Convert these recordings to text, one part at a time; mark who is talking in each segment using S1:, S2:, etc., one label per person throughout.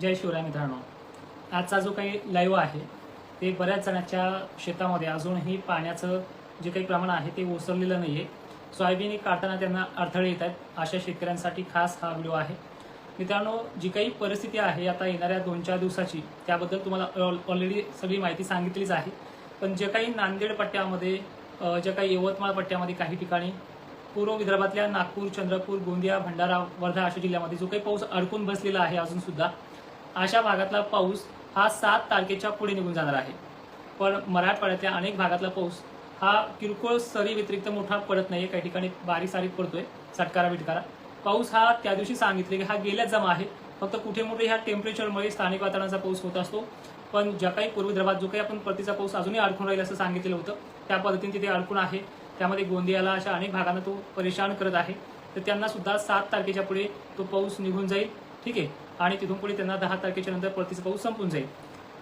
S1: जय शिवराय मित्रांनो. आजचा जो काही लाईव्ह आहे ते बऱ्याच जणांच्या शेतामध्ये अजूनही पाण्याचं जे काही प्रमाण आहे ते ओसरलेलं नाही आहे सोयाबीन काढताना त्यांना अडथळे येत आहेत अशा शेतकऱ्यांसाठी खास हा व्हिडिओ आहे. मित्रांनो जी काही परिस्थिती आहे आता येणाऱ्या दोन चार दिवसाची त्याबद्दल तुम्हाला ऑलरेडी सगळी माहिती सांगितलीच आहे. पण जे काही नांदेड पट्ट्यामध्ये जे काही यवतमाळ पट्ट्यामध्ये काही ठिकाणी पूर्व विदर्भातल्या नागपूर चंद्रपूर गोंदिया भंडारा वर्धा अशा जिल्ह्यामध्ये जो काही पाऊस अडकून बसलेला आहे अजून सुद्धा अशा भागातला पाऊस हा सात तारखेच्या पुढे निघून जाणार आहे. पण मराठवाड्यातल्या अनेक भागातला पाऊस हा किरकोळ सरी व्यतिरिक्त मोठा पडत नाही काही ठिकाणी बारीक सारीक पडतोय. सटकारा बिटकारा. पाऊस हा त्या दिवशी सांगितले की हा गेल्याच जमा आहे. फक्त कुठे मोठे ह्या टेम्परेचरमुळे स्थानिक वातावरणाचा पाऊस होत असतो. पण ज्या काही पूर्व विदर्भात जो काही आपण परतीचा पाऊस अजूनही अडकून राहील असं सांगितलेलं होतं त्या पद्धतीने तिथे अडकून आहे. त्यामध्ये गोंदियाला अशा अनेक भागांना तो परेशान करत आहे. तर त्यांना सुद्धा सात तारखेच्या पुढे तो पाऊस निघून जाईल. ठीक आहे. आणि तिथून पुढे त्यांना दहा तारखेच्या नंतर परतीचा पाऊस संपून जाईल.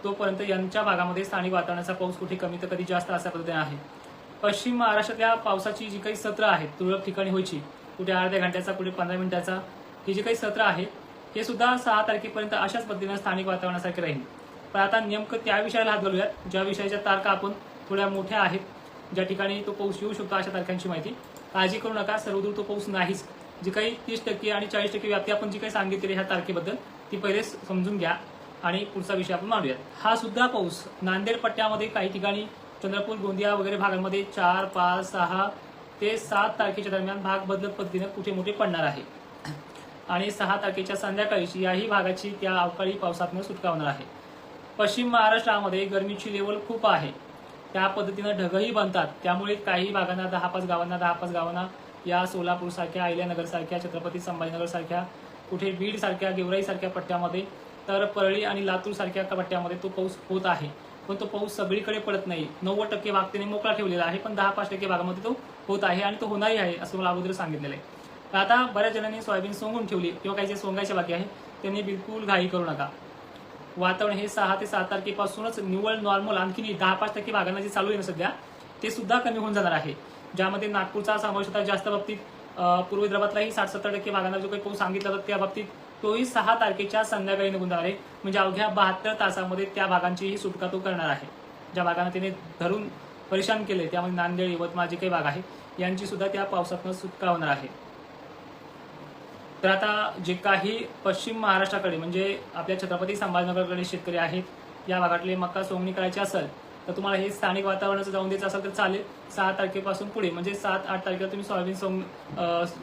S1: तोपर्यंत यांच्या भागामध्ये स्थानिक वातावरणाचा पाऊस कुठे कमी तर कधी जास्त असा पद्धतीने आहे. पश्चिम महाराष्ट्रातल्या पावसाची जी काही सत्र आहेत तुरळक ठिकाणी व्हायची कुठे अर्ध्या घंट्याचा कुठे पंधरा मिनिटाचा ही जी काही सत्र आहे हे सुद्धा सहा तारखेपर्यंत अशाच पद्धतीने स्थानिक वातावरणासारखे राहील. पण आता नेमकं त्या विषयाला हात घालूयात ज्या विषयाच्या तारखा आपण थोड्या मोठ्या आहेत ज्या ठिकाणी तो पाऊस येऊ शकतो अशा तारखांची माहिती. काळजी करू नका सर्वदूर तो पाऊस नाहीच. जी काही तीस टक्के आणि चाळीस टक्के व्याप्ती आपण जी काही सांगितली ह्या तारखेबद्दल ती पहिले समजून घ्या आणि पुढचा विषय आपण मांडूयात. हा सुद्धा पाऊस नांदेड पट्ट्यामध्ये काही ठिकाणी चंद्रपूर गोंदिया वगैरे भागांमध्ये चार पाच सहा ते सात तारखेच्या दरम्यान भाग बदलत पद्धतीनं कुठे मोठे पडणार आहे. आणि सहा तारखेच्या संध्याकाळीची याही भागाची त्या अवकाळी पावसातनं सुटका होणार आहे. पश्चिम महाराष्ट्रामध्ये गरमीची लेवल खूप आहे. त्या पद्धतीनं ढगही बनतात. त्यामुळे काही भागांना दहा पाच गावांना दहा पाच गावांना या सोलापूर सारख्या छत्रपती संभाजीनगरसारख्या कुठे बीडसारख्या गेवराईसारख्या पट्ट्यामध्ये तर परळी आणि लातूर सारख्या पट्ट्यामध्ये तो पाऊस होत आहे. पण तो पाऊस सगळीकडे पडत नाही. नव्वद टक्के भाग त्याने मोकळा ठेवलेला आहे पण दहा पाच टक्के भागामध्ये तो होत आहे आणि तो होणारही आहे असं मला अगोदर सांगितलेलं आहे. आता बऱ्याच जणांनी सोयाबीन सोंगून ठेवली किंवा काही जे सोंगायचे बाकी आहे त्यांनी बिलकुल घाई करू नका. वातावरण हे सहा ते सात तारखेपासूनच निव्वळ नॉर्मल आणखी दहा पाच टक्के भागांना जे चालू आहे ना सध्या ते सुद्धा कमी होऊन जाणार आहे. ज्यामध्ये नागपूरचा समावेश होता जास्त बाबतीत पूर्व विदर्भातलाही साठ सत्तर टक्के भागांना जो काही पाऊस सांगितला होता त्या बाबतीत तोही सहा तारखेच्या संध्याकाळी निघून जाणार आहे. म्हणजे अवघ्या बहात्तर तासामध्ये त्या भागांचीही सुटका तो करणार आहे. ज्या भागांना त्याने धरून परेशान केले त्यामध्ये नांदेड यवतमाळ जे काही भाग आहे यांची सुद्धा त्या पावसातनं सुटका होणार आहे. तर आता जे काही पश्चिम महाराष्ट्राकडे म्हणजे आपल्या छत्रपती संभाजीनगरकडे शेतकरी आहेत या भागातले मका सोंगणी करायची असेल तर तुम्हाला हे स्थानिक वातावरणाचं जाऊन द्यायचं असेल तर चालेल. सहा तारखेपासून पुढे. म्हणजे सात आठ तारखेला तुम्ही सोयाबीन सोंग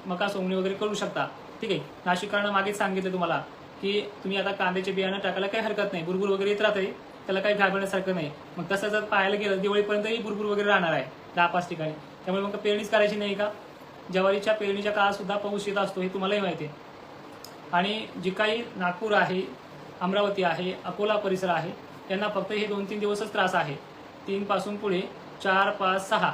S1: मका सोंगणी वगैरे करू शकता. ठीक आहे? नाशिककरांना मागेच सांगितलं तुम्हाला की तुम्ही आता कांद्याचे बियाणं टाकायला काही हरकत नाही. बुरबुर वगैरे येत राहते त्याला काही घाबरण्यासारखं नाही. मग तसं जर पाहायला गेलं दिवाळीपर्यंतही बुरबुर वगैरे राहणार आहे. दहा पाच ठिकाणी. त्यामुळे मग पेरणीच करायची नाही का? ज्वारीच्या पेरणीच्या काळात सुद्धा पाऊस येत असतो हे तुम्हालाही माहिती आहे. आणि जे काही नागपूर आहे अमरावती आहे अकोला परिसर आहे त्यांना फक्त हे दोन तीन दिवसच त्रास आहे. तीन पासून पुढे चार पाच सहा.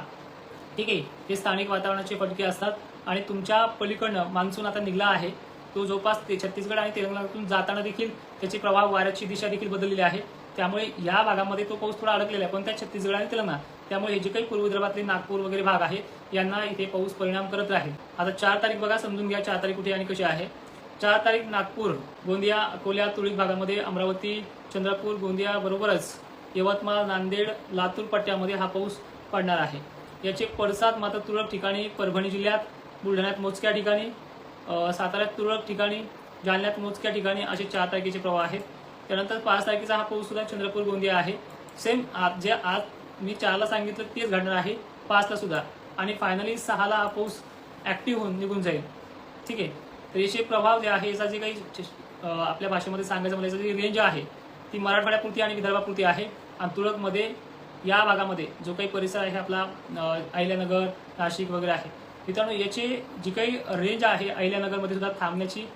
S1: ठीक आहे? हे स्थानिक वातावरणाचे फटके असतात. आणि तुमच्या पलीकडनं मान्सून आता निघला आहे. तो जवळपास ते छत्तीसगड आणि तेलंगणातून जाताना देखील त्याचे प्रभाव वाऱ्याची दिशा देखील बदललेली आहे. त्यामुळे या भागामध्ये तो पाऊस थोडा अडकलेला आहे. पण त्या छत्तीसगड आणि तेलंगणा त्यामुळे हे जे काही पूर्व विदर्भातले नागपूर वगैरे भाग आहेत यांना इथे पाऊस परिणाम करत राहील आता चार तारीख बघा समजून घ्या चार तारीख कुठे आणि कशी आहे. चार तारीख नागपूर गोंदिया अकोल्या तुळीक भागामध्ये अमरावती चंद्रपूर गोंदिया बरोबरच यवतमाळ नांदेड लातूर पट्ट्यामध्ये हा पाऊस पडणार आहे. याचे पडसाद मात्र तुरळक ठिकाणी परभणी जिल्ह्यात बुलढाण्यात मोजक्या ठिकाणी साताऱ्यात तुरळक ठिकाणी जालन्यात मोजक्या ठिकाणी असे चार तारखेचे प्रवाह आहेत. त्यानंतर पाच तारखेचा हा पाऊस सुद्धा चंद्रपूर गोंदिया आहे. सेम आज जे आज मी चारला सांगितलं तेच घडणार आहे पाचला सुद्धा. आणि फायनली सहाला हा पाऊस ऍक्टिव्ह होऊन निघून जाईल. ठीक आहे? तर याचे प्रभाव जे आहे याचा जे काही आपल्या भाषेमध्ये सांगायचं म्हणजे याचा जी रेंज आहे. ती मराठवाड्यापुरती आणि विदर्भापुरती आहे. आणि तुरळकमध्ये या भागामध्ये जो काही परिसर आहे आपला अहिल्यानगर नाशिक वगैरे आहे. मित्रांनो याचे जी काही रेंज आहे अहिल्यानगरमध्ये सुद्धा थांबण्याची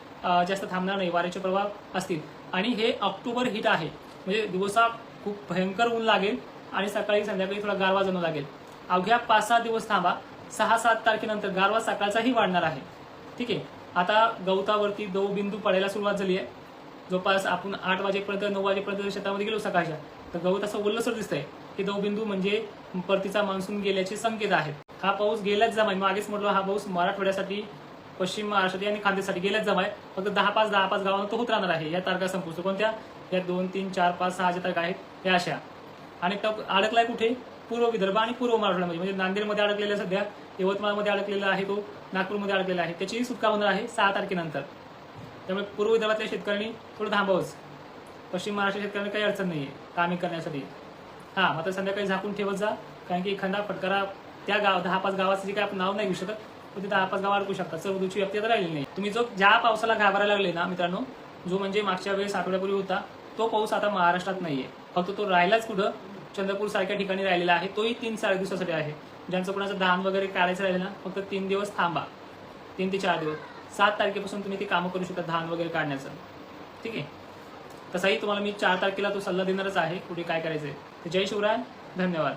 S1: जास्त थांबणार नाही. वाऱ्याचे प्रभाव असतील. आणि हे ऑक्टोबर हिट आहे. म्हणजे दिवसा खूप भयंकर ऊन लागेल आणि सकाळी संध्याकाळी थोडा गारवा जाणू लागेल. अवघ्या पाच सहा दिवस थांबा. सहा सात तारखेनंतर गारवा सकाळचाही वाढणार आहे. ठीक आहे? आता गवतावरती दव बिंदू पडायला सुरुवात झाली आहे. जवळपास आपण आठ वाजेपर्यंत नऊ वाजेपर्यंत शेतामध्ये गेलो सकाळच्या. तर गवत असं ओलसर दिसतंय. हे दवबिंदू म्हणजे परतीचा मान्सून गेल्याचे संकेत आहेत. हा पाऊस गेलाच जमा मागेच म्हटलं हा पाऊस मराठवाड्यासाठी पश्चिम महाराष्ट्रासाठी आणि खानदेशसाठी गेल्याच जमा आहे फक्त दहा पाच दहा पाच गावांना तो होत राहणार आहे. या तारखा संपुष्ट कोणत्या? या दोन तीन चार पाच सहा ज्या तारखा आहेत या अशा. आणि टप अडकलाय कुठे? पूर्व विदर्भ आणि पूर्व महाराष्ट्रामध्ये. म्हणजे नांदेडमध्ये अडकलेला सध्या. यवतमाळमध्ये अडकलेला आहे तो. नागपूरमध्ये अडकलेला आहे. त्याचीही सुटका होणार आहे सहा तारखेनंतर. त्यामुळे पूर्व विदर्भातल्या शेतकऱ्यांनी थोडं थांबावंच. पश्चिम महाराष्ट्र शेतकऱ्यांना काही अडचण नाही आहे कामे करण्यासाठी. हां मात्र संध्याकाळी झाकून ठेवत जा कारण की एखादा फटकारा त्या गाव दहा पाच गावाचं जे काय आपण नाव नाही घेऊ शकत पण ते दहा पाच गाव अडकू शकतात. सर्व दुची व्यक्ती आता राहिली नाही तुम्ही जो ज्या पावसाला घाबरायला लागले ना मित्रांनो जो म्हणजे मागच्या वेळेस आठवड्यापूर्वी होता तो पाऊस आता महाराष्ट्रात नाहीये. फक्त तो राहिलाच कुठं? चंद्रपूर सारख्या ठिकाणी राहिलेला आहे. तोही तीन चार दिवसासाठी आहे. ज्यांचं कोणाचं धान वगैरे काढायचं राहिलं ना फक्त तीन दिवस थांबा. तीन ते चार दिवस. सात तारखेपासून तुम्ही ते कामं करू शकता धान वगैरे काढण्याचं. ठीक आहे? तसाही तुम्हाला मी चार तारखेला तो सल्ला देणारच आहे कुठे काय करायचंय. तर जय शिवराय धन्यवाद.